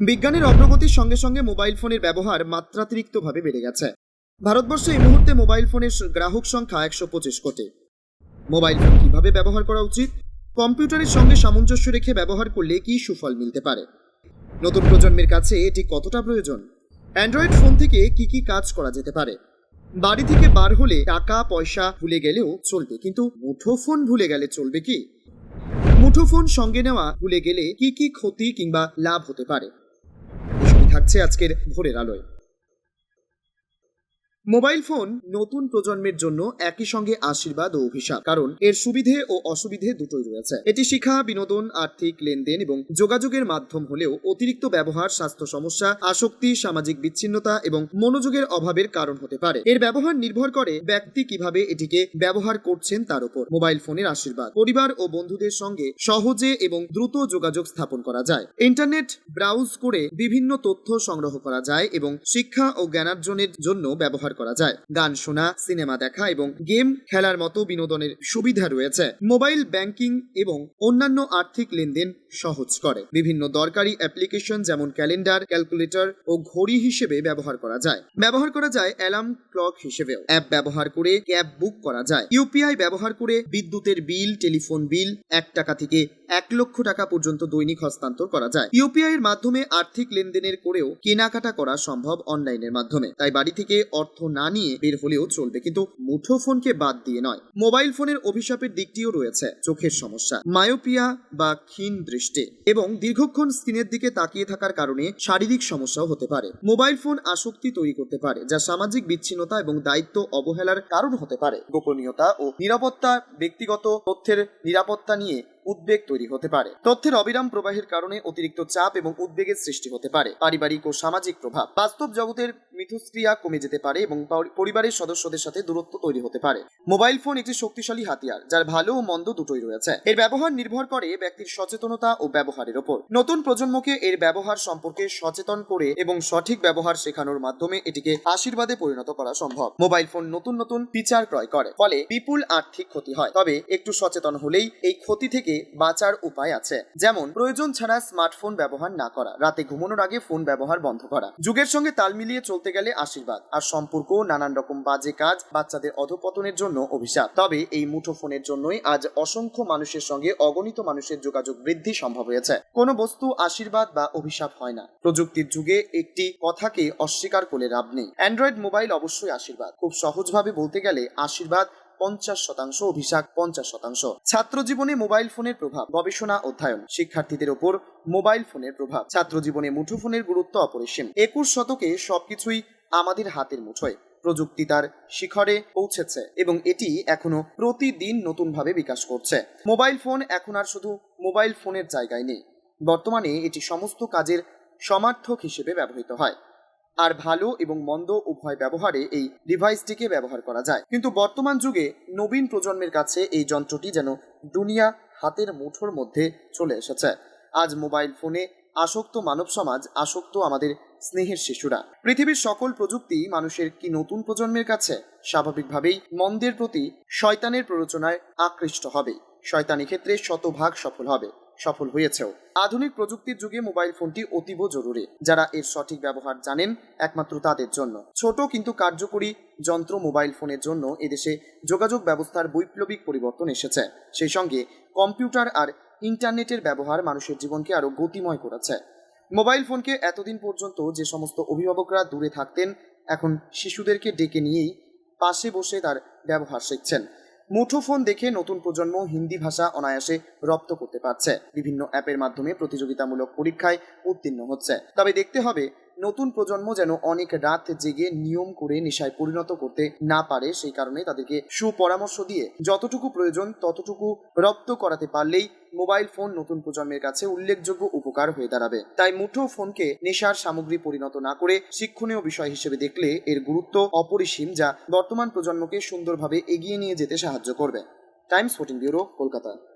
বিজ্ঞানের অগ্রগতির সঙ্গে সঙ্গে মোবাইল ফোনের ব্যবহার মাত্রাতিরিক্তভাবে বেড়ে গেছে। ভারতবর্ষে এই মুহূর্তে মোবাইল ফোনের গ্রাহক সংখ্যা একশো পঁচিশ কোটি। মোবাইল ফোন কীভাবে ব্যবহার করা উচিত? কম্পিউটারের সঙ্গে সামঞ্জস্য রেখে ব্যবহার করলে কি সুফল মিলতে পারে? নতুন প্রজন্মের কাছে এটি কতটা প্রয়োজন? অ্যান্ড্রয়েড ফোন থেকে কি কি কাজ করা যেতে পারে? বাড়ি থেকে বার হলে টাকা, পয়সা ভুলে গেলেও চলবে, কিন্তু মুঠোফোন ভুলে গেলে চলবে কি? মুঠোফোন সঙ্গে নেওয়া ভুলে গেলে কি কি ক্ষতি কিংবা লাভ হতে পারে? থাকছে আজকের ভোরের আলোয়। মোবাইল ফোন নতুন প্রজন্মের জন্য একই সঙ্গে আশীর্বাদ ও অভিশাপ, কারণ এর সুবিধে ও অসুবিধে দুটোই রয়েছে। এটি শিক্ষা, বিনোদন, আর্থিক লেনদেন এবং যোগাযোগের মাধ্যম হলেও অতিরিক্ত ব্যবহার, স্বাস্থ্য সমস্যা, আসক্তি, সামাজিক বিচ্ছিন্নতা এবং মনোযোগের অভাবের কারণ হতে পারে। এর ব্যবহার নির্ভর করে ব্যক্তি কীভাবে এটিকে ব্যবহার করছেন তার উপর। মোবাইল ফোনের আশীর্বাদ, পরিবার ও বন্ধুদের সঙ্গে সহজে এবং দ্রুত যোগাযোগ স্থাপন করা যায়। ইন্টারনেট ব্রাউজ করে বিভিন্ন তথ্য সংগ্রহ করা যায় এবং শিক্ষা ও জ্ঞানার্জনের জন্য ব্যবহার করা যায়। গান শোনা, সিনেমা দেখা এবং গেম খেলার মতো বিনোদনের সুবিধা রয়েছে। মোবাইল ব্যাংকিং এবং অন্যান্য আর্থিক লেনদেন সহজ করে। বিভিন্ন দরকারি অ্যাপ্লিকেশন যেমন ক্যালেন্ডার, ক্যালকুলেটর ও ঘড়ি হিসেবে ব্যবহার করা যায়। ব্যবহার করা যায় অ্যালার্ম ক্লক হিসেবেও। অ্যাপ ব্যবহার করে ক্যাব বুক করা যায়। ইউপিআই ব্যবহার করে বিদ্যুতের বিল, টেলিফোন বিল, এক টাকা থেকে এক লক্ষ টাকা পর্যন্ত দৈনিক হস্তান্তর করা যায়। ইউপিআই এর মাধ্যমে আর্থিক লেনদেনের করেও কেনাকাটা করা সম্ভব অনলাইনের মাধ্যমে। তাই বাড়ি থেকে অর্থ না নিয়ে বের হলেও চলবে, কিন্তু মুঠোফোনকে বাদ দিয়ে নয়। মোবাইল ফোনের অভিশাপের দিকটিও রয়েছে, চোখের সমস্যা, মায়োপিয়া বা ক্ষীণ দৃষ্টি এবং দীর্ঘক্ষণ স্ক্রিনের দিকে তাকিয়ে থাকার কারণে শারীরিক সমস্যাও হতে পারে। মোবাইল ফোন আসক্তি তৈরি করতে পারে, যা সামাজিক বিচ্ছিন্নতা এবং দায়িত্ব অবহেলার কারণ হতে পারে। গোপনীয়তা ও নিরাপত্তা, ব্যক্তিগত তথ্যের নিরাপত্তা নিয়ে উদ্বেগ তৈরি হতে পারে। তথ্যের অবিরাম প্রবাহের কারণে অতিরিক্ত চাপ এবং উদ্বেগের সৃষ্টি হতে পারে। পারিবারিক ও সামাজিক প্রভাব। বাস্তব জগতের মিথস্ক্রিয়া কমে যেতে পারে এবং পরিবারের সদস্যদের সাথে দূরত্ব তৈরি হতে পারে। মোবাইল ফোন একটি শক্তিশালী হাতিয়ার, যার ভালো ও মন্দ দুটোই রয়েছে। এর ব্যবহার নির্ভর করে ব্যক্তির সচেতনতা ও ব্যবহারের ওপর। নতুন প্রজন্মকে এর ব্যবহার সম্পর্কে সচেতন করে এবং সঠিক ব্যবহার শেখানোর মাধ্যমে এটিকে আশীর্বাদে পরিণত করা সম্ভব। মোবাইল ফোন নতুন নতুন ফিচার ক্রয় করে, ফলে বিপুল আর্থিক ক্ষতি হয়। তবে একটু সচেতন হলেই এই ক্ষতি থেকে বাঁচার উপায় আছে। যেমন, প্রয়োজন ছাড়া স্মার্টফোন ব্যবহার না করা, রাতে ঘুমানোর আগে ফোন ব্যবহার বন্ধ করা, যুগের সঙ্গে তাল মিলিয়ে চলতে গেলে আশীর্বাদ, আর সম্পর্ক, নানান রকম বাজে কাজ, বাচ্চাদের অধপতনের জন্য অভিশাপ। তবে এই মুঠো ফোনের জন্যই আজ অসংখ্য মানুষের সঙ্গে অগণিত মানুষের যোগাযোগ বৃদ্ধি সম্ভব হয়েছে। কোনো বস্তু আশীর্বাদ বা অভিশাপ হয় না। প্রযুক্তির যুগে একটি কথাকে অস্বীকার করে লাভ নেই। অ্যান্ড্রয়েড মোবাইল অবশ্যই আশীর্বাদ। খুব সহজভাবে বলতে গেলে আশীর্বাদ পঞ্চাশ শতাংশ অভিশাপ, পঞ্চাশ শতাংশ। ছাত্র জীবনে মোবাইল ফোনের প্রভাব, গবেষণা, অধ্যয়ন। শিক্ষার্থীদের ওপর মোবাইল ফোনের প্রভাব। ছাত্র জীবনে মুঠোফোনের গুরুত্ব অপরিসীম। একুশ শতকে সবকিছুই আমাদের হাতের মুঠোয়। প্রযুক্তি তার শিখরে পৌঁছেছে এবং এটি এখনও প্রতিদিন নতুনভাবে বিকাশ করছে। মোবাইল ফোন এখন আর শুধু মোবাইল ফোনের জায়গায় নেই। বর্তমানে এটি সমস্ত কাজের সমার্থক হিসেবে ব্যবহৃত হয়। আর ভালো এবং মন্দ উভয় ব্যবহারে এই ডিভাইসটিকে ব্যবহার করা যায়। কিন্তু বর্তমান যুগে নবীন প্রজন্মের কাছে এই যন্ত্রটি যেন দুনিয়া হাতের মুঠোর মধ্যে চলে এসেছে। আজ মোবাইল ফোনে আসক্ত মানব সমাজ, আসক্ত আমাদের স্নেহের শিশুরা। পৃথিবীর সকল প্রযুক্তি মানুষের কি নতুন প্রজন্মের কাছে স্বাভাবিকভাবেই মন্দের প্রতি শয়তানের প্ররোচনায় আকৃষ্ট হবে। শয়তানি ক্ষেত্রে শতভাগ সফল হবে। সফল হয়েছেও। আধুনিক প্রযুক্তির যুগে মোবাইল ফোনটি অতীব জরুরি, যারা এর সঠিক ব্যবহার জানেন একমাত্র তাদের জন্য। ছোট কিন্তু কার্যকরী যন্ত্র মোবাইল ফোনের জন্য এদেশে যোগাযোগ ব্যবস্থার বৈপ্লবিক পরিবর্তন এসেছে। সেই সঙ্গে কম্পিউটার আর ইন্টারনেটের ব্যবহার মানুষের জীবনকে আরও গতিময় করেছে। মোবাইল ফোনকে এতদিন পর্যন্ত যে সমস্ত অভিভাবকরা দূরে থাকতেন, এখন শিশুদেরকে ডেকে নিয়েই পাশে বসে তার ব্যবহার শিখছেন। মুঠোফোন দেখে নতুন প্রজন্ম হিন্দি ভাষা অনায়াসে রপ্ত করতে পারছে। বিভিন্ন অ্যাপের মাধ্যমে প্রতিযোগিতামূলক পরীক্ষায় উত্তীর্ণ হচ্ছে। তবে দেখতে হবে নতুন প্রজন্ম যেন অনেক রাত জেগে নিয়ম করে নেশায় পরিণত করতে না পারে, সেই কারণে তাদেরকে সুপরামর্শ দিয়ে যতটুকু প্রয়োজন ততটুকু রপ্ত করাতে পারলেই মোবাইল ফোন নতুন প্রজন্মের কাছে উল্লেখযোগ্য উপকার হয়ে দাঁড়াবে। তাই মুঠো ফোনকে নেশার সামগ্রী পরিণত না করে শিক্ষণীয় বিষয় হিসেবে দেখলে এর গুরুত্ব অপরিসীম, যা বর্তমান প্রজন্মকে সুন্দরভাবে এগিয়ে নিয়ে যেতে সাহায্য করবে। Times fourteen bureau, Kolkata.